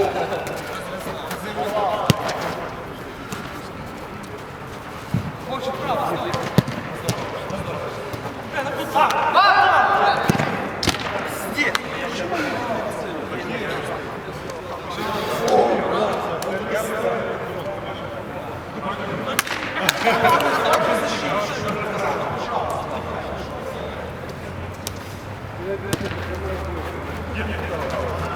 Yeah, yeah, yeah.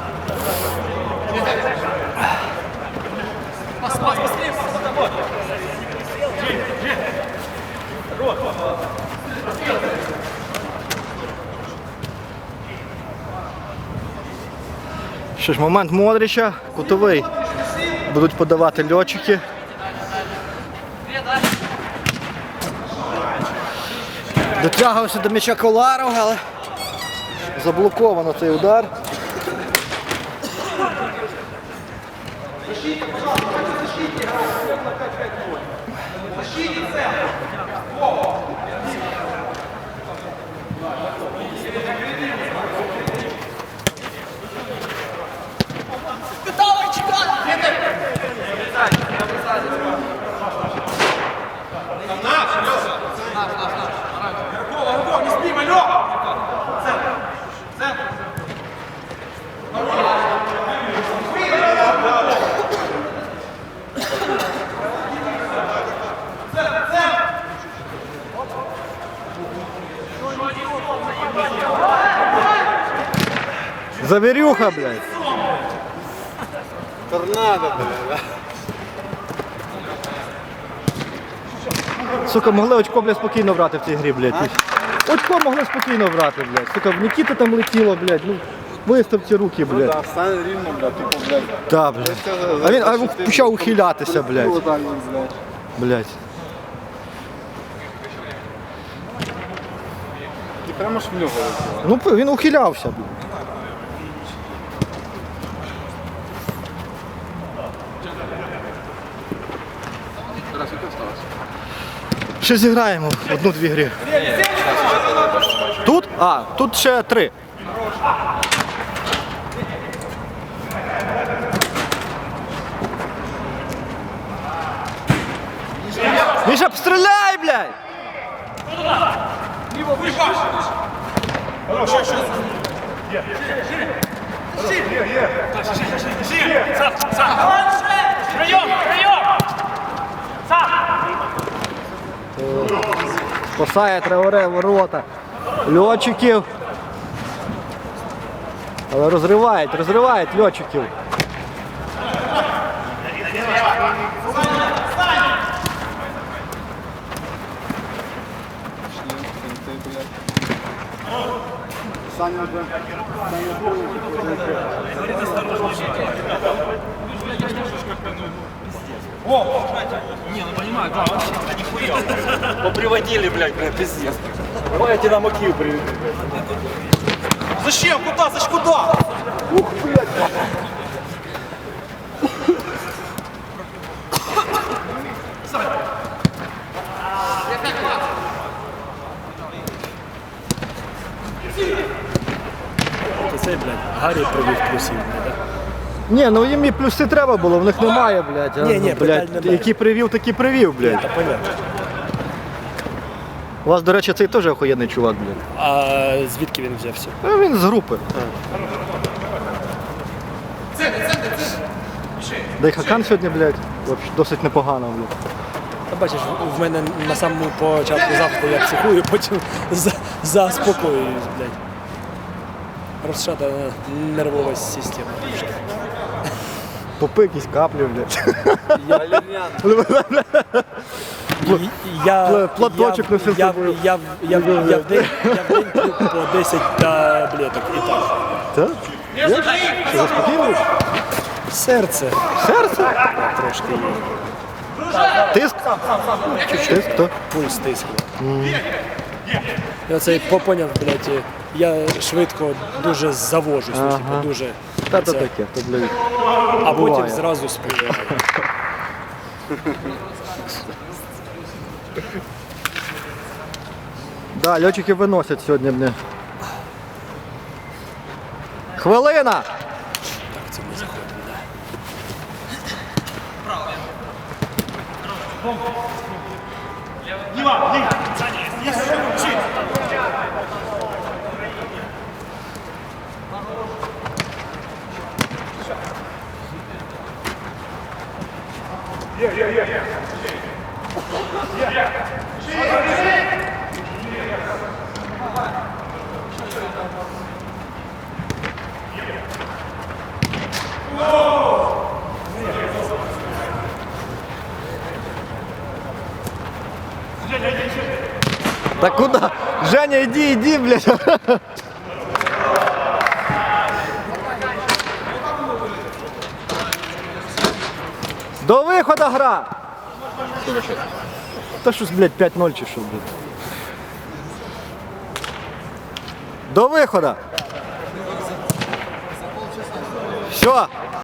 Що ж, момент Модрича, кутовий. Будуть подавати льотчики. Дотягався до м'яча Коларов, але заблоковано цей удар. Защитите, пожалуйста, защитите. Защитите центр. Завірюха, блядь. Торнадо, блядь. Сука, могли очко, блядь, спокійно брати в цій грі, блядь. Очко могли спокійно брати, блядь. Сука, в Нікіти там летіло, блядь. Ну, вистав ці руки, блядь. Да, стань рівно, блядь, тупо, блядь. Да, блядь. А він а він почав ухилятися, блядь. Блядь. І прямо ж в нього летіло. Ну, він ухилявся, блядь. Ще зіграємо одну-дві гри. Тут? А, тут ще три. Міша, постріляй, блядь! Прийом, прийом! Спасає Треоре ворота. Льотчиків. Але розривають, розривають льотчиків. Саня вже. Саня був. Поприводили, блядь, блядь, пиздец. Давай я тебе на Макию приведу. Зачем? Куда? Зачем? Куда? Цей, блядь, Гаррі привів плюсів. Ні, ну їм і плюси треба було, в них немає, блядь. а, Ні, ні, ну, питань блядь, немає. Які привів, такі привів, блядь. Та понятно. У вас, до речі, цей теж охуєнний чувак, блядь. А звідки він взявся? А він з групи. Да й Хакан сьогодні, блядь, вообще досить непогано, блядь. Та бачиш, в мене на самому початку завтра я психую, потім за, заспокоююсь, блядь. Розшата нервова система. трошки. Попи якісь каплі, блядь. Я, Пла- платочок я, носив я, собою. я, я, я, я, в день, я в день п'ю по 10 таблеток і так. Так? Є? Що? Серце Серце? трошки є. Тиск? Тиск, хто? пульс тиску. Я цей поняв, блядь, я швидко дуже завожусь, ну, типу, дуже. Та то таке, то блін. А потім зразу співає. Да, льотчики виносять сьогодні мені. Хвилина! Так, це ми заходимо, да. Право. Ліва, ліва. Задні. Да куда? Женя, иди, иди, блядь. До виходу гра! Та щось, блядь, 5-0 чи що, блядь. До виходу! Все!